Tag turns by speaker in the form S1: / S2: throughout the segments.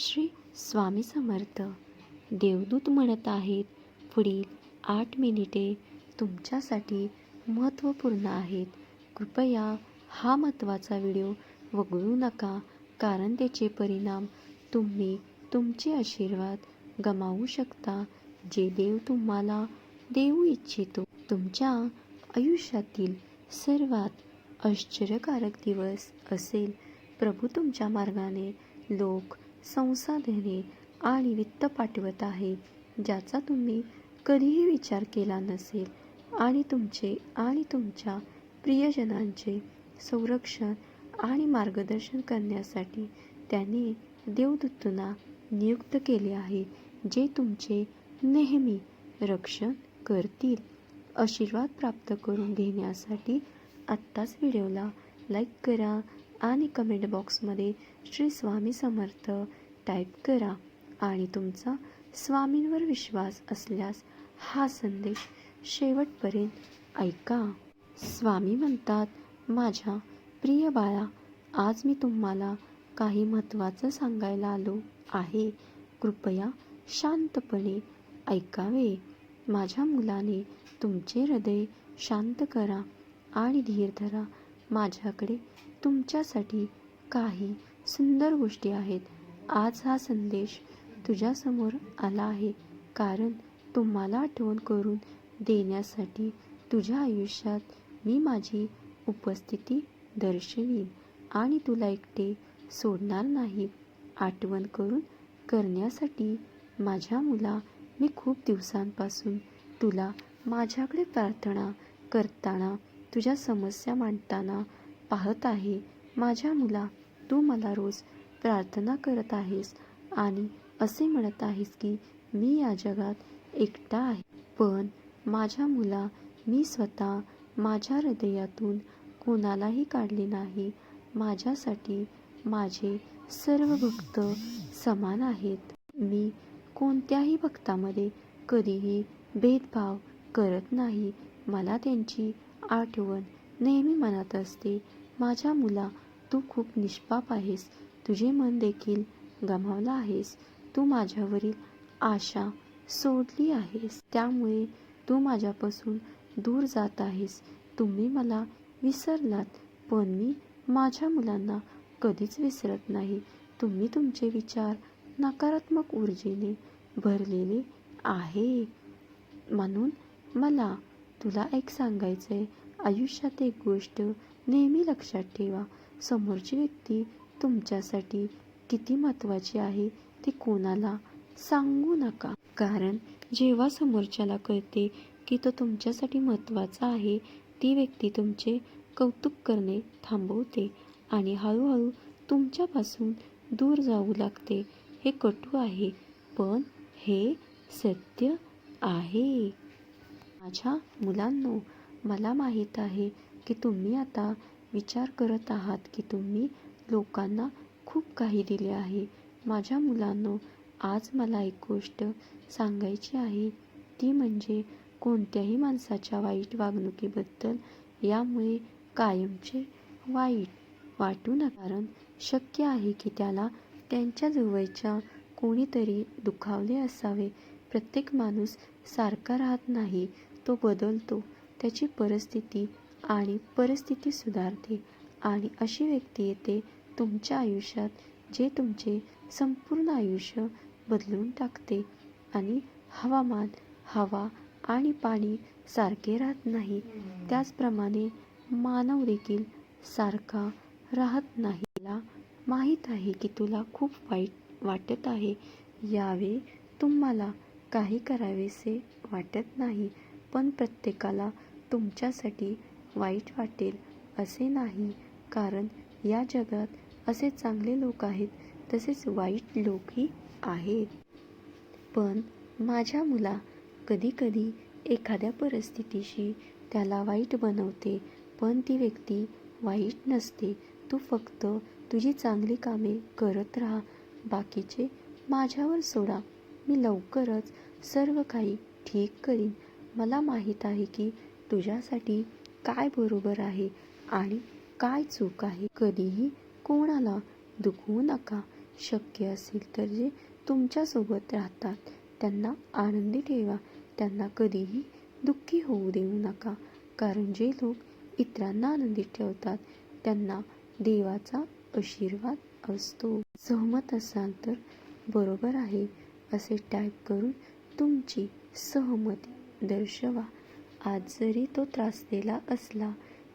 S1: श्री स्वामी समर्थ. देवदूत म्हणत आहेत पुढील आठ मिनिटे तुमच्यासाठी महत्त्वपूर्ण आहेत. कृपया हा महत्त्वाचा व्हिडिओ वगळू नका कारण त्याचे परिणाम तुम्ही तुमचे आशीर्वाद गमावू शकता जे देव तुम्हाला देऊ इच्छितो. तुमच्या आयुष्यातील सर्वात आश्चर्यकारक दिवस असेल. प्रभू तुमच्या मार्गाने लोक संसाधने आणि वित्त पाठवत आहे ज्याचा तुम्ही कधीही विचार केला नसेल. आणि तुमचे आणि तुमच्या प्रियजनांचे संरक्षण आणि मार्गदर्शन करण्यासाठी त्यांनी देवदूतांना नियुक्त केले आहे जे तुमचे नेहमी रक्षण करतील. आशीर्वाद प्राप्त करून घेण्यासाठी आत्ताच व्हिडिओला लाईक करा. आणि कमेंट बॉक्समध्ये श्री स्वामी समर्थ टाईप करा आणि तुमचा स्वामींवर विश्वास असल्यास हा संदेश शेवटपर्यंत ऐका. स्वामी म्हणतात माझ्या प्रिय बाळा आज मी तुम्हाला काही महत्त्वाचं सांगायला आलो आहे. कृपया शांतपणे ऐकावे. माझ्या मुलाने तुमचे हृदय शांत करा आणि धीर धरा. माझ्याकडे तुमच्यासाठी काही सुंदर गोष्टी आहेत. आज हा संदेश तुझ्यासमोर आला आहे. कारण तुम्हाला आठवण करून देण्यासाठी तुझ्या आयुष्यात मी माझी उपस्थिती दर्शवीन आणि तुला एकटे सोडणार नाही. आठवण करून करण्यासाठी माझ्या मुला मी खूप दिवसांपासून तुला माझ्याकडे प्रार्थना करताना तुझ्या समस्या मांडताना पाहत आहे. माझ्या मुला तू मला रोज प्रार्थना करत आहेस आणि असे म्हणत आहेस की मी या जगात एकटा आहे. पण माझ्या मुला मी स्वतः माझ्या हृदयातून कोणालाही काढले नाही. माझ्यासाठी माझे सर्व भक्त समान आहेत. मी कोणत्याही भक्तामध्ये कधीही भेदभाव करत नाही. मला त्यांची आठवण नेहमी मनात असते. माझ्या मुला तू खूप निष्पाप आहेस. तुझे मन देखील गमावलं आहेस. तू माझ्यावरील आशा सोडली आहेस. त्यामुळे तू माझ्यापासून दूर जात आहेस. तुम्ही मला विसरलात पण मी माझ्या मुलांना कधीच विसरत नाही. तुम्ही तुमचे विचार नकारात्मक ऊर्जेने भरलेले आहे. म्हणून मला तुला एक सांगायचं आहे आयुष्यात एक गोष्ट नेहमी लक्षात ठेवा. समोरची व्यक्ती तुमच्यासाठी किती महत्त्वाची आहे ते कोणाला सांगू नका. कारण जेव्हा समोरच्याला कळते की तो तुमच्यासाठी महत्त्वाचा आहे ती व्यक्ती तुमचे कौतुक करणे थांबवते आणि हळूहळू तुमच्यापासून दूर जाऊ लागते. हे कटू आहे पण हे सत्य आहे. माझ्या मुलांनो मला माहीत आहे की तुम्ही आता विचार करत आहात की तुम्ही लोकांना खूप काही दिले आहे. माझ्या मुलांनो आज मला एक गोष्ट सांगायची आहे. ती म्हणजे कोणत्याही माणसाच्या वाईट वागणुकीबद्दल यामुळे कायमचे वाईट वाटू नका कारण शक्य आहे की त्याला त्यांच्या जवळच्या कोणीतरी दुखावले असावे. प्रत्येक माणूस सारखा राहत नाही. तो बदलतो. त्याची परिस्थिती आणि परिस्थिती सुधारते आणि अशी व्यक्ती येते तुमच्या आयुष्यात जे तुमचे संपूर्ण आयुष्य बदलून टाकते आणि हवामान हवा आणि पाणी सारखे राहत नाही. त्याचप्रमाणे मानव देखील सारखा राहत नाही. माहीत आहे की तुला खूप वाईट वाटत आहे. यावेळी तुम्हाला काही करावेसे वाटत नाही. पण प्रत्येकाला तुमच्यासाठी वाईट वाटेल असे नाही. कारण या जगात असे चांगले लोक आहेत तसेच वाईट लोकही आहेत. पण माझ्या मुला कधीकधी एखाद्या परिस्थितीशी त्याला वाईट बनवते पण ती व्यक्ती वाईट नसते. तू फक्त तुझी चांगली कामे करत राहा बाकीचे माझ्यावर सोडा. मी लवकरच सर्व काही ठीक करीन. मला माहीत आहे की तुझ्यासाठी काय बरोबर आहे आणि काय चूक आहे. कधीही कोणाला दुखवू नका. शक्य असेल तर जे तुमच्यासोबत राहतात त्यांना आनंदी ठेवा. त्यांना कधीही दुःखी होऊ देऊ नका. कारण जे लोक इतरांना आनंदी ठेवतात त्यांना देवाचा आशीर्वाद असतो. सहमत असाल तर बरोबर आहे असे टाईप करून तुमची सहमती दर्शवा. आज जरी तो त्रासलेला असला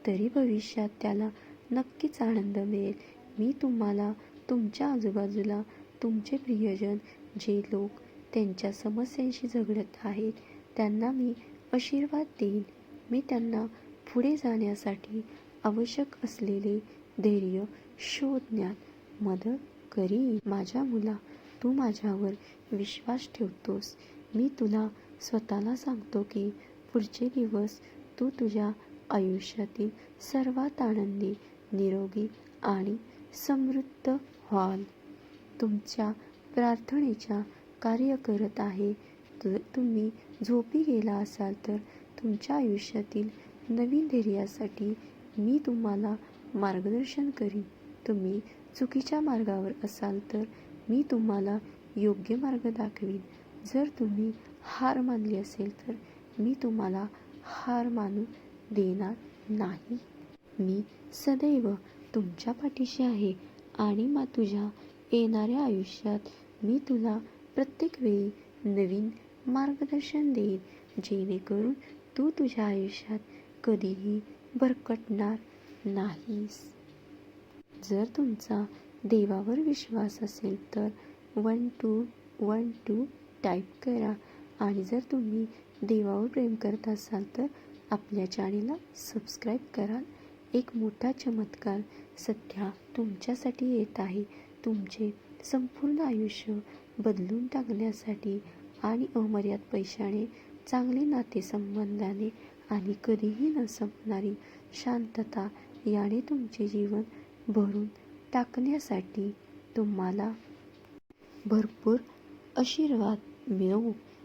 S1: तरी भविष्यात त्याला नक्कीच आनंद मिळेल. मी तुम्हाला तुमच्या आजूबाजूला तुमचे प्रियजन जे लोक त्यांच्या समस्यांशी झगडत आहेत त्यांना मी आशीर्वाद देईन. मी त्यांना पुढे जाण्यासाठी आवश्यक असलेले धैर्य शोधण्यात मदत करीन. माझ्या मुला तू माझ्यावर विश्वास ठेवतोस. मी तुला स्वतःला सांगतो की पुढचे दिवस तू तुझ्या आयुष्यातील सर्वात आनंदी निरोगी आणि समृद्ध व्हाल. तुमच्या प्रार्थनेच्या कार्य करत आहे. तर तुम्ही झोपी गेला असाल तर तुमच्या आयुष्यातील नवीन धैर्यासाठी मी तुम्हाला मार्गदर्शन करीन. तुम्ही चुकीच्या मार्गावर असाल तर मी तुम्हाला योग्य मार्ग दाखवीन. जर तुम्ही हार मानली असेल तर मी तुम्हाला हार मानू देणार नाही. मी सदैव तुमच्या पाठीशी आहे आणि मा तुझ्या येणाऱ्या आयुष्यात मी तुला प्रत्येक वेळी नवीन मार्गदर्शन देईन जेणेकरून तू तुझ्या आयुष्यात कधीही भरकटणार नाहीस. जर तुमचा देवावर विश्वास असेल तर one two one two type करा. आणि जर तुम्ही देवावर प्रेम करत असाल तर आपल्या चॅनेलला सबस्क्राईब कराल एक मोठा चमत्कार सध्या तुमच्यासाठी येत आहे. तुमचे संपूर्ण आयुष्य बदलून टाकण्यासाठी आणि अमर्याद पैशाने चांगले नातेसंबंधाने आणि कधीही न संपणारी शांतता याने तुमचे जीवन भरून टाकण्यासाठी तुम्हाला भरपूर आशीर्वाद मिळवू.